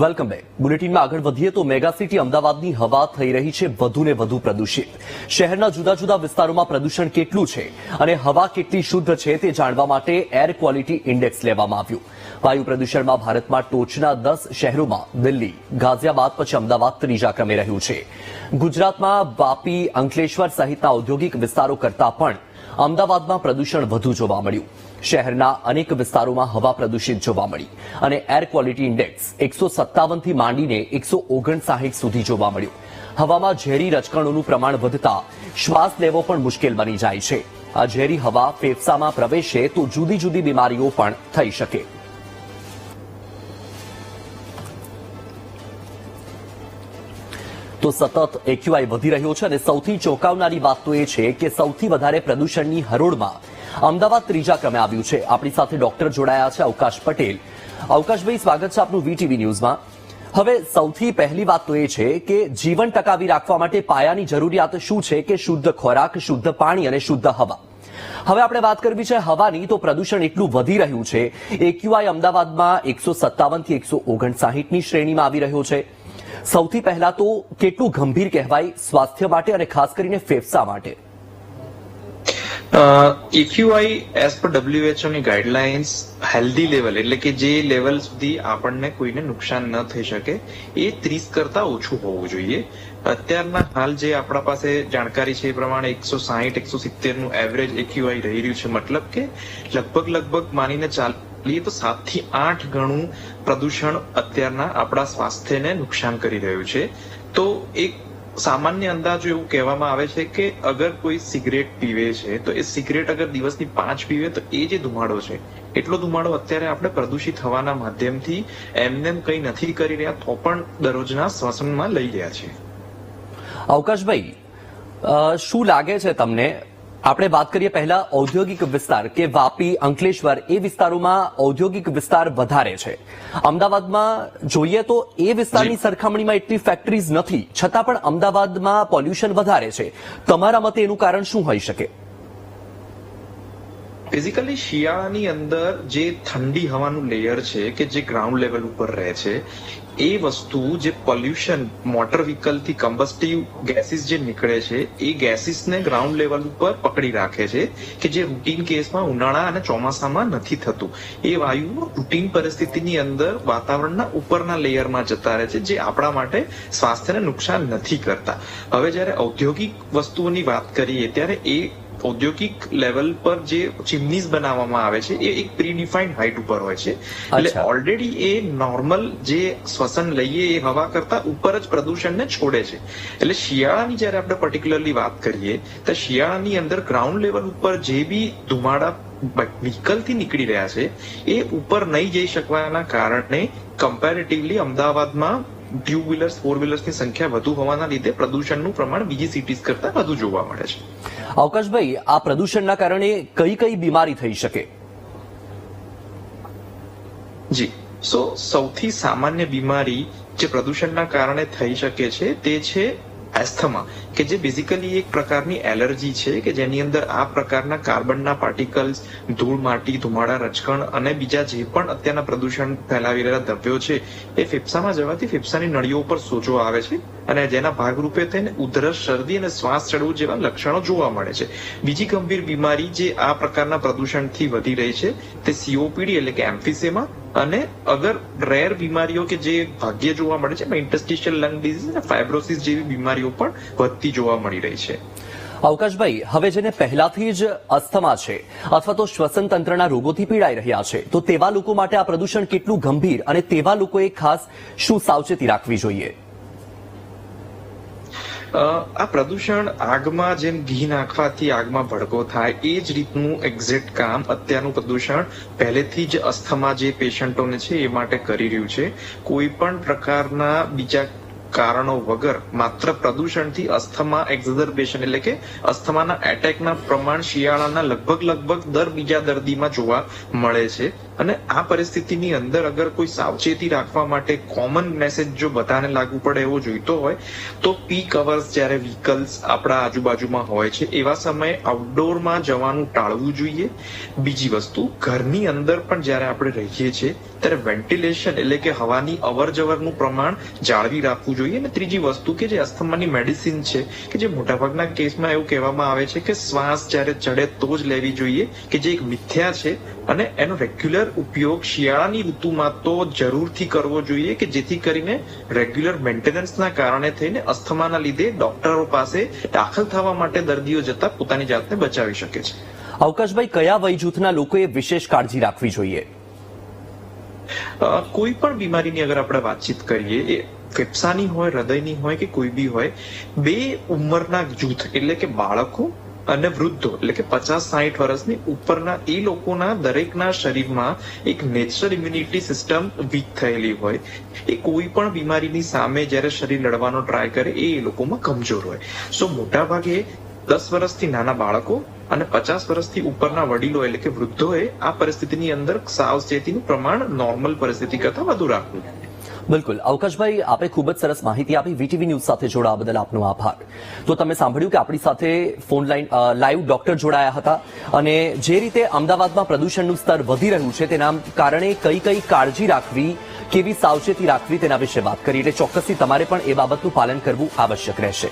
Welcome back બુલેટિનમાં આગળ વધીએ તો મેગા સિટી અમદાવાદની હવા થઈ રહી છે વધુ ને વધુ પ્રદૂષિત. શહેરના જુદા જુદા વિસ્તારોમાં પ્રદૂષણ કેટલું છે અને હવા કેટલી શુદ્ધ છે તે જાણવા માટે એર ક્વોલિટી ઇન્ડેક્સ લેવામાં આવ્યું. વાયુ પ્રદૂષણમાં ભારતમાં ટોચના દસ શહેરોમાં દિલ્હી, ગાઝિયાબાદ પછી અમદાવાદ ત્રીજા ક્રમે રહ્યું છે. ગુજરાતમાં વાપી, અંકલેશ્વર સહિતના ઔદ્યોગિક વિસ્તારો કરતાં પણ અમદાવાદમાં પ્રદૂષણ વધુ જોવા મળ્યું. શહેરના અનેક વિસ્તારોમાં હવા પ્રદૂષિત જોવા મળી અને એર ક્વોલિટી ઇન્ડેક્સ એકસો સત્તાવનથી માંડીને એકસો ઓગણસાહીઠ સુધી જોવા મળ્યું. હવામાં ઝેરી રજકણોનું પ્રમાણ વધતા શ્વાસ લેવો પણ મુશ્કેલ બની જાય છે. આ ઝેરી હવા ફેફસામાં પ્રવેશે તો જુદી જુદી બીમારીઓ પણ થઈ શકે. તો સતત એક્યુઆઈ વધી રહ્યો છે અને સૌથી ચોંકાવનારી વાત તો એ છે કે સૌથી વધારે પ્રદૂષણની હરોળમાં અમદાવાદ ત્રીજા ક્રમે આવ્યું છે. આપણી સાથે ડોક્ટર જોડાયા છે અવકાશ પટેલ. અવકાશભાઈ સ્વાગત છે આપનું વીટીવી ન્યૂઝમાં. હવે સૌથી પહેલી વાત તો એ છે કે જીવન ટકાવી રાખવા માટે પાયાની જરૂરિયાત શું છે કે શુદ્ધ ખોરાક, શુદ્ધ પાણી અને શુદ્ધ હવા? હવે આપણે વાત કરવી છે હવાની તો પ્રદૂષણ એટલું વધી રહ્યું છે. એક્યુઆઈ અમદાવાદમાં એકસો સત્તાવનથી એકસો ઓગણસાહીઠની શ્રેણીમાં આવી રહ્યો છે. સૌથી પહેલા તો કેટલું ગંભીર કહેવાય સ્વાસ્થ્ય માટે અને ખાસ કરીને ફેફસા માટે? ઇક્યુઆઈ એઝ પર ડબ્લ્યુએચઓ ની ગાઈડલાઇન્સ હેલ્ધી લેવલ એટલે કે જે લેવલ સુધી આપણને કોઈને નુકસાન ન થઈ શકે, એ ત્રીસ કરતા ઓછું હોવું જોઈએ. અત્યારના હાલ જે આપણા પાસે જાણકારી છે એ પ્રમાણે એકસો સાહીઠ, એકસો સિત્તેરનું એવરેજ એક્યુઆઈ રહી રહ્યું છે, મતલબ કે લગભગ લગભગ માનીને ચાલીએ તો સાતથી આઠ ગણું પ્રદૂષણ અત્યારના આપણા સ્વાસ્થ્યને નુકસાન કરી રહ્યું છે. તો એક સામાન્ય અંદાજો એવું કહેવામાં આવે છે કે અગર કોઈ સિગરેટ પીવે છે, તો એ સિગરેટ અગર દિવસની પાંચ પીવે, તો એ જે ધુમાડો છે, એટલો ધુમાડો અત્યારે આપણે પ્રદૂષિત હવાના માધ્યમથી એમનેમ કંઈ નથી કરી રહ્યા, તો પણ દરરોજના શ્વસનમાં લઈ રહ્યા છે. અવકાશભાઈ શું લાગે છે તમને? આપણે વાત કરીએ પહેલા ઔદ્યોગિક વિસ્તાર કે વાપી અંકલેશ્વર. એ વિસ્તારોમાં ઔદ્યોગિક વિસ્તાર વધારે છે. અમદાવાદમાં જોઈએ તો એ વિસ્તારની સરખામણીમાં એટલી ફેક્ટરીઝ નથી. છતાં પણ અમદાવાદમાં પોલ્યુશન વધારે છે. તમારા મતે એનું કારણ શું હોઈ શકે? બેઝિકલી શિયાળાની અંદર જે ઠંડી હવાનું લેયર છે કે જે ગ્રાઉન્ડ લેવલ ઉપર રહે છે, એ વસ્તુ જે પોલ્યુશન મોટર વ્હીકલથી કમ્બસ્ટિવ ગેસીસ જે નીકળે છે, એ ગેસીસને ગ્રાઉન્ડ લેવલ ઉપર પકડી રાખે છે કે જે રૂટીન કેસમાં ઉનાળા અને ચોમાસામાં નથી થતું. એ વાયુ રૂટીન પરિસ્થિતિની અંદર વાતાવરણના ઉપરના લેયરમાં જતા રહે છે, જે આપણા માટે સ્વાસ્થ્યને નુકસાન નથી કરતા. હવે જ્યારે ઔદ્યોગિક વસ્તુઓની વાત કરીએ, ત્યારે એ ઔદ્યોગિક લેવલ પર જે ચિમનીઝ બનાવવામાં આવે છે એ એક પ્રીડિફાઇન્ડ હાઇટ ઉપર હોય છે. એટલે ઓલરેડી એ નોર્મલ જે શ્વસન લઈએ એ હવા કરતા ઉપર જ પ્રદૂષણને છોડે છે. એટલે શિયાળાની જ્યારે આપણે પર્ટિક્યુલરલી વાત કરીએ તો શિયાળાની અંદર ગ્રાઉન્ડ લેવલ ઉપર જે બી ધુમાડા વ્હીકલથી નીકળી રહ્યા છે એ ઉપર નહીં જઈ શકવાના કારણે કમ્પેરેટિવલી અમદાવાદમાં ટુ વ્હીલર્સ ફોર વ્હીલર્સની સંખ્યા વધુ હોવાના લીધે પ્રદૂષણનું પ્રમાણ બીજી સિટીઝ કરતા વધુ જોવા મળે છે. અવકાશભાઈ આ પ્રદૂષણના કારણે કઈ કઈ બીમારી થઈ શકે? જી. સો સૌથી સામાન્ય બીમારી જે પ્રદૂષણના કારણે થઈ શકે છે તે છે એસ્થમા, કે જે બેઝિકલી એક પ્રકારની એલર્જી છે, કે જેની અંદર આ પ્રકારના કાર્બનના પાર્ટિકલ્સ, ધૂળ, માટી, ધુમાડા રચકણ અને બીજા જે પણ અત્યારના પ્રદૂષણ ફેલાવી રહેલા દ્રવ્યો છે, એ ફેફસામાં જવાથી ફેફસાની નળીઓ ઉપર સોજો આવે છે અને જેના ભાગરૂપે થઈને ઉધરસ, શરદી અને શ્વાસ ચડવું જેવા લક્ષણો જોવા મળે છે. બીજી ગંભીર બીમારી જે આ પ્રકારના પ્રદૂષણથી વધી રહી છે, તે સીઓપીડી એટલે કે એમ્ફિસેમા અને અગર રેર બીમારીઓ કે જે ભાગ્ય જોવા મળે છે ઇન્ટરસ્ટિશિયલ લંગ ડિઝીઝ અને ફાઇબ્રોસિસ જેવી બીમારીઓ પણ વધતી જોવા મળી રહી છે. અવકાશભાઈ, હવે જેને પહેલાથી જ અસ્થમા છે અથવા તો શ્વસન તંત્રના રોગોથી પીડાઈ રહ્યા છે, તો તેવા લોકો માટે આ પ્રદૂષણ કેટલું ગંભીર અને તેવા લોકોએ ખાસ શું સાવચેતી રાખવી જોઈએ? આ પ્રદૂષણ આગમાં જેમ ઘી નાખવાથી આગમાં ભડકો થાય, એ જ રીતનું એક્ઝેક્ટ કામ અત્યારનું પ્રદૂષણ પહેલેથી જ અસ્થમા જે પેશન્ટોને છે એ માટે કરી રહ્યું છે. કોઈ પણ પ્રકારના બીજા કારણો વગર માત્ર પ્રદૂષણથી અસ્થમા એક્ઝર્બેશન એટલે કે અસ્થમાના એટેકના પ્રમાણ શિયાળાના લગભગ લગભગ દર બીજા દર્દીમાં જોવા મળે છે. અને આ પરિસ્થિતિની અંદર અગર કોઈ સાવચેતી રાખવા માટે કોમન મેસેજ જો બધાને લાગુ પડે એવો જોઈતો હોય, તો પીક અવર્સ જ્યારે વ્હીકલ્સ આપણા આજુબાજુમાં હોય છે, એવા સમયે આઉટડોરમાં જવાનું ટાળવું જોઈએ. બીજી વસ્તુ, ઘરની અંદર પણ જ્યારે આપણે રહીએ છીએ, ત્યારે વેન્ટિલેશન એટલે કે હવાની અવર જવરનું પ્રમાણ જાળવી રાખવું જોઈએ. અને ત્રીજી વસ્તુ કે જે અસ્થમાની મેડિસિન છે, કે જે મોટાભાગના કેસમાં એવું કહેવામાં આવે છે કે શ્વાસ જ્યારે ચડે તો જ લેવી જોઈએ, કે જે એક મિથ્યા છે અને એનો રેગ્યુલર ઉપયોગ શિયાળાની ઋતુમાં તો જરૂરથી કરવો જોઈએ કે જેથી કરીને રેગ્યુલર મેન્ટેનન્સના કારણે થઈને અસ્થમાના લીધે ડોક્ટરો પાસે દાખલ થવા માટે દર્દીઓ જતા પોતાની જાતને બચાવી શકે છે. અવકાશભાઈ કયા વય જૂથના લોકોએ વિશેષ કાળજી રાખવી જોઈએ? કોઈ પણ બીમારીની અગર આપણે વાતચીત કરીએ એ ફેફસાની હોય હૃદયની હોય કે કોઈ બી હોય બે ઉંમરના જૂથ એટલે કે બાળકો અને વૃદ્ધો, એટલે કે પચાસ સાહીઠ વર્ષની ઉપરના એ લોકોના દરેકના શરીરમાં એક નેચરલ ઇમ્યુનિટી સિસ્ટમ વીક થયેલી હોય. એ કોઈ પણ બીમારીની સામે જ્યારે શરીર લડવાનો ટ્રાય કરે, એ લોકોમાં કમજોર હોય. સો મોટા ભાગે દસ વર્ષથી નાના બાળકો અને પચાસ વર્ષથી ઉપરના વડીલો, એટલે કે વૃદ્ધોએ આ પરિસ્થિતિની અંદર સાવચેતીનું પ્રમાણ નોર્મલ પરિસ્થિતિ કરતા વધુ રાખવું. બિલકુલ. અવકાશભાઈ, આપે ખૂબ જ સરસ માહિતી આપી. વીટીવી ન્યૂઝ સાથે જોડાવા બદલ આપનો આભાર. તો તમે સાંભળ્યું કે આપણી સાથે ફોન લાઈન લાઈવ ડોક્ટર જોડાયા હતા અને જે રીતે અમદાવાદમાં પ્રદૂષણનું સ્તર વધી રહ્યું છે તેના કારણે કઈ કઈ કાળજી રાખવી, કેવી સાવચેતી રાખવી તેના વિશે વાત કરી. એટલે ચોક્કસથી તમારે પણ એ બાબતનું પાલન કરવું આવશ્યક રહેશે.